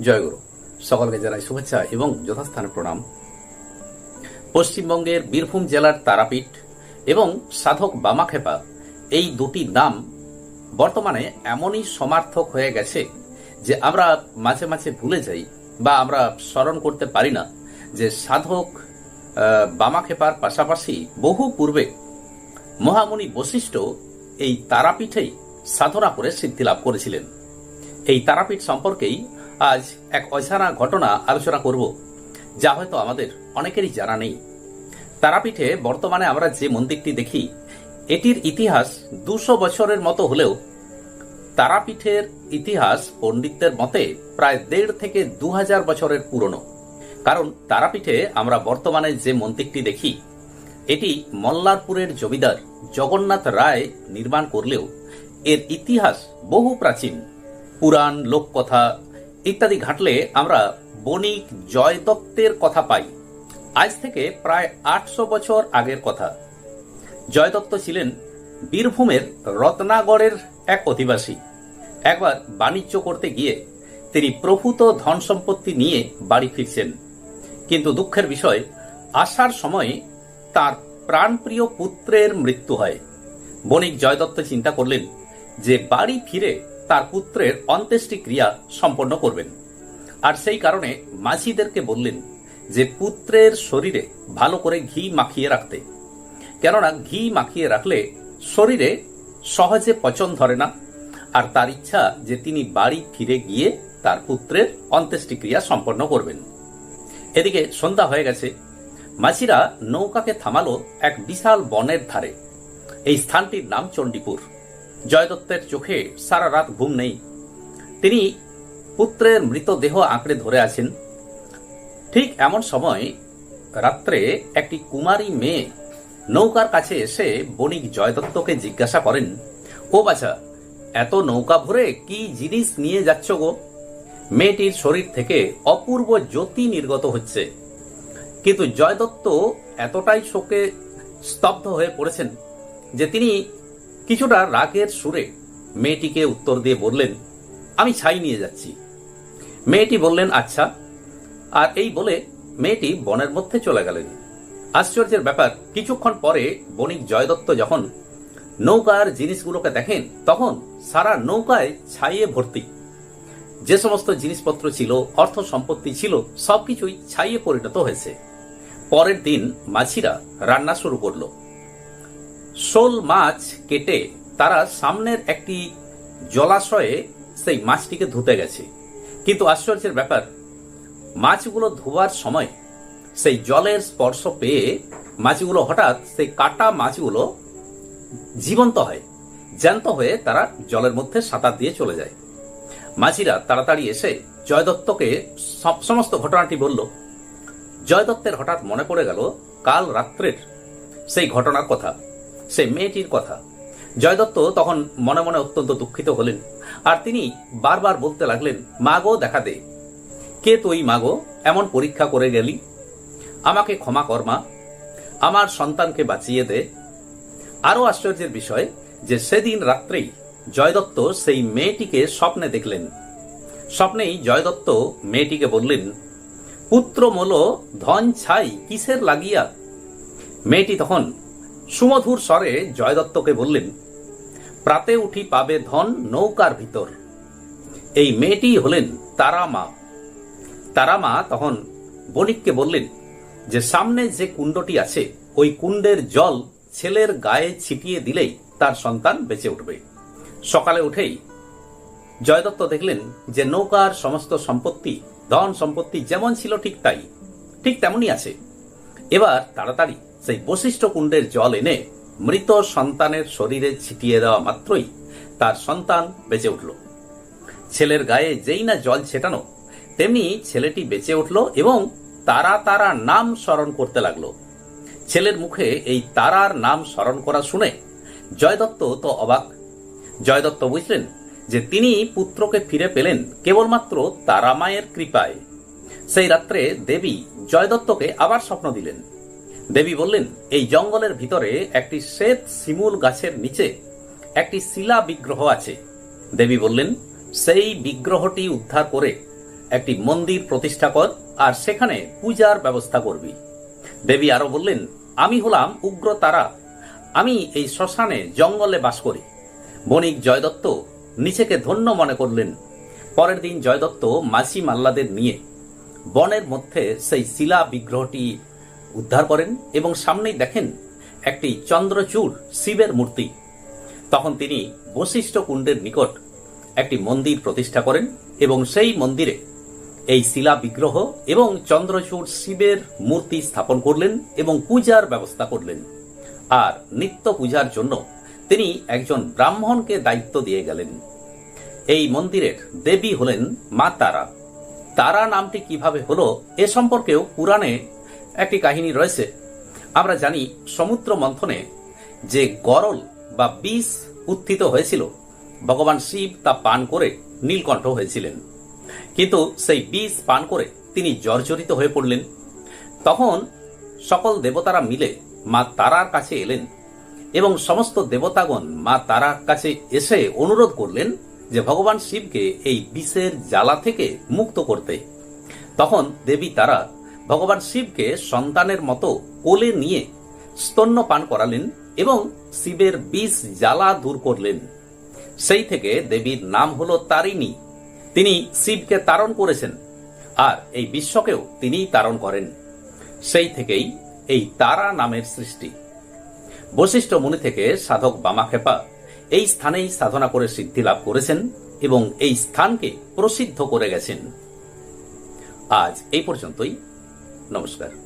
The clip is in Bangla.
জয়গুরু সকলকে জানাই শুভেচ্ছা এবং যথাস্থানে প্রণাম। পশ্চিমবঙ্গের বীরভূম জেলার তারাপীঠ এবং সাধক বামাখেপা এই দুটি নাম বর্তমানে এমনই সমার্থক হয়ে গেছে যে আমরা মাঝে মাঝে ভুলে যাই বা আমরা স্মরণ করতে পারি না যে সাধক বামাখেপার পাশাপাশি বহু পূর্বে মহামুনি বশিষ্ঠ এই তারাপীঠেই সাধনা করে সিদ্ধি লাভ করেছিলেন। এই তারাপীঠ সম্পর্কেই আজ এক অজানা ঘটনা আলোচনা করব, যা হয়তো আমাদের অনেকেরই জানা নেই। তারাপীঠে বর্তমানে আমরা যে মন্দিরটি দেখি, এটির ইতিহাস দুশো বছরের মতো হলেও তারাপীঠের ইতিহাস পণ্ডিতদের মতে প্রায় দেড় থেকে দু হাজার বছরের পুরনো। কারণ তারাপীঠে আমরা বর্তমানে যে মন্দিরটি দেখি, এটি মল্লারপুরের জমিদার জগন্নাথ রায় নির্মাণ করলেও এর ইতিহাস বহু প্রাচীন। পুরাণ, লোককথা ইত্যাদি ঘাটলে আমরা বণিক জয় দত্তের কথা পাই। আজ থেকে প্রায় আটশো বছর আগের কথা। জয় দত্ত ছিলেন বীরভূমের রত্নাগড়ের এক অধিবাসী। একবার বাণিজ্য করতে গিয়ে তিনি প্রভূত ধন সম্পত্তি নিয়ে বাড়ি ফিরছেন। কিন্তু দুঃখের বিষয় আসার সময় তার প্রাণপ্রিয় পুত্রের মৃত্যু হয়। বণিক জয়দত্ত চিন্তা করলেন যে বাড়ি ফিরে তার পুত্রের অন্ত্যেষ্টি ক্রিয়া সম্পন্ন করবেন। আর সেই কারণে মাঝিদেরকে বললেন যে, পুত্রের শরীরে ভালো করে ঘি মাখিয়ে রাখতে। কেননা ঘি মাখিয়ে রাখলে শরীরে সহজে পচন ধরে না, আর তার ইচ্ছা যে তিনি বাড়ি ফিরে গিয়ে তার পুত্রের অন্ত্যেষ্টিক্রিয়া সম্পন্ন করবেন। এদিকে সন্ধ্যা হয়ে গেছে। মাঝিরা নৌকাকে থামালো এক বিশাল বনের ধারে। এই স্থানটির নাম চণ্ডীপুর। জয়দত্তের চোখে সারা রাত ঘুম নেই। তিনি পুত্রের মৃতদেহ আঁকড়ে ধরে আছেন। ঠিক এমন সময় রাত্রে একটি কুমারী মেয়ে নৌকার কাছে এসে বণিক জয়দত্তকে জিজ্ঞাসা করেন, ও বাছা, এত নৌকা ভরে কি জিনিস নিয়ে যাচ্ছ গো? মেয়েটির শরীর থেকে অপূর্ব জ্যোতি নির্গত হচ্ছে। কিন্তু জয়দত্ত এতটাই শোকে স্তব্ধ হয়ে পড়েছেন যে তিনি কিছুটা রাগের সুরে মেয়েটিকে উত্তর দিয়ে বললেন, আমি ছাই নিয়ে যাচ্ছি। মেয়েটি বললেন আচ্ছা। আর এই বলে মেয়েটি বনের মধ্যে চলে গেলেন। আশ্চর্যের ব্যাপার, কিছুক্ষণ পরে বণিক জয়দত্ত যখন নৌকার জিনিসগুলোকে দেখেন, তখন সারা নৌকায় ছাইয়ে ভর্তি। যে সমস্ত জিনিসপত্র ছিল, অর্থ সম্পত্তি ছিল, সবকিছুই ছাইয়ে পরিণত হয়েছে। পরের দিন মাছিরা রান্না শুরু করল। শোল মাছ কেটে তারা সামনের একটি জলাশয়ে সেই মাছটিকে ধুতে গেছে। কিন্তু আশ্চর্যের ব্যাপার, মাছগুলো ধোয়ার সময় সেই জলের স্পর্শ পেয়ে মাছগুলো হঠাৎ সেই কাটা মাছগুলো জীবন্ত হয়, জ্যান্ত হয়ে তারা জলের মধ্যে সাঁতার দিয়ে চলে যায়। মাঝিরা তাড়াতাড়ি এসে জয়দত্তকে সমস্ত ঘটনাটি বলল। জয়দত্তের হঠাৎ মনে পড়ে গেল, কাল রাত্রের সেই ঘটনার কথা। সেই মেয়েটির কথা। জয়দত্ত তখন মনে মনে অত্যন্ত দুঃখিত হলেন আর তিনি বারবার বলতে লাগলেন, মাগো, দেখা দে। কে তুই, মাগো? এমন পরীক্ষা করে গেলি? আমাকে ক্ষমা কর, মা। আমার সন্তানকে বাঁচিয়ে দে। আরও আশ্চর্যের বিষয় যে সেদিন রাত্রেই জয়দত্ত সেই মেয়েটিকে স্বপ্নে দেখলেন। স্বপ্নেই জয়দত্ত মেয়েটিকে বললেন পুত্র মোল ধন ছাই, কিসের লাগিয়া? মেয়েটি তখন সুমধুর স্বরে জয় দত্তকে বললেন, প্রাতে উঠি পাবে ধন নৌকার ভিতর। এই মেয়েটি হলেন তারা মা তারা মা তখন বণিককে বললেন, যে সামনে যে কুণ্ডটি আছে, ওই কুণ্ডের জল ছেলের গায়ে ছিটিয়ে দিলেই তার সন্তান বেঁচে উঠবে। সকালে উঠেই জয়দত্ত দেখলেন যে নৌকার সমস্ত সম্পত্তি, ধন সম্পত্তি যেমন ছিল ঠিক তাই, ঠিক তেমনই আছে। এবার তাড়াতাড়ি সেই বশিষ্ঠ কুণ্ডের জল এনে মৃত সন্তানের শরীরে ছিটিয়ে দেওয়া মাত্রই তার সন্তান বেঁচে উঠল। ছেলের গায়ে যেই না জল ছেটানো, তেমনি ছেলেটি বেঁচে উঠল এবং তারা তারা নাম স্মরণ করতে লাগল। ছেলের মুখে এই তারার নাম স্মরণ করা শুনে জয়দত্ত তো অবাক। জয়দত্ত বুঝলেন যে তিনি পুত্রকে ফিরে পেলেন কেবলমাত্র তারামায়ের কৃপায়। সেই রাত্রে দেবী জয়দত্তকে আবার স্বপ্ন দিলেন। দেবী বললেন, এই জঙ্গলের ভিতরে একটি শ্বেত শিমুল গাছের নিচে একটি শিলা বিগ্রহ আছে। দেবী বললেন, সেই বিগ্রহটি উদ্ধার করে একটি মন্দির প্রতিষ্ঠা কর আর সেখানে পূজার ব্যবস্থা করবি। দেবী আরও বললেন, আমি হলাম উগ্র তারা। আমি এই শ্মশানে জঙ্গলে বাস করি। বণিক জয়দত্ত নিজেকে ধন্য মনে করলেন। পরের দিন জয়দত্ত মাসি মাল্লাদের নিয়ে বনের মধ্যে সেই শিলা বিগ্রহটি উদ্ধার করেন এবং সামনেই দেখেন একটি চন্দ্রচূড় শিবের মূর্তি। তখন তিনি বশিষ্ঠ কুণ্ডের নিকট একটি মন্দির প্রতিষ্ঠা করেন এবং সেই মন্দিরে এই শিলা বিগ্রহ এবং চন্দ্রচূড় শিবের মূর্তি স্থাপন করলেন এবং পূজার ব্যবস্থা করলেন। আর নিত্য পূজার জন্য তিনি একজন ব্রাহ্মণকে দায়িত্ব দিয়ে গেলেন। এই মন্দিরের দেবী হলেন মা তারা। তারা নামটি কীভাবে হলো এ সম্পর্কেও পুরাণে একটি কাহিনী রয়েছে। আমরা জানি সমুদ্র মন্থনে যে গরল বা বিষ উত্থিত হয়েছিল, ভগবান শিব তা পান করে নীলকণ্ঠ হয়েছিলেন। কিন্তু সেই বিষ পান করে তিনি জর্জরিত হয়ে পড়লেন। তখন সকল দেবতারা মিলে মা তারার কাছে এলেন এবং সমস্ত দেবতাগণ মা তারার কাছে এসে অনুরোধ করলেন যে ভগবান শিবকে এই বিষের জ্বালা থেকে মুক্ত করতে। তখন দেবী তারা ভগবান শিবকে সন্তানের মতো কোলে নিয়ে স্তন্য পান করালেন এবং শিবের বিষ জ্বালা দূর করলেন। সেই থেকে দেবীর নাম হল তারিণী। তিনি শিবকে তারণ করেছেন আর এই বিশ্বকেও তিনিই তারণ করেন। সেই থেকেই এই তারা নামের সৃষ্টি। বশিষ্ঠ মুনি থেকে সাধক বামাখেপা এই স্থানেই সাধনা করে সিদ্ধি লাভ করেছেন এবং এই স্থানকে প্রসিদ্ধ করে গেছেন। আজ এই পর্যন্তই। নমস্কার।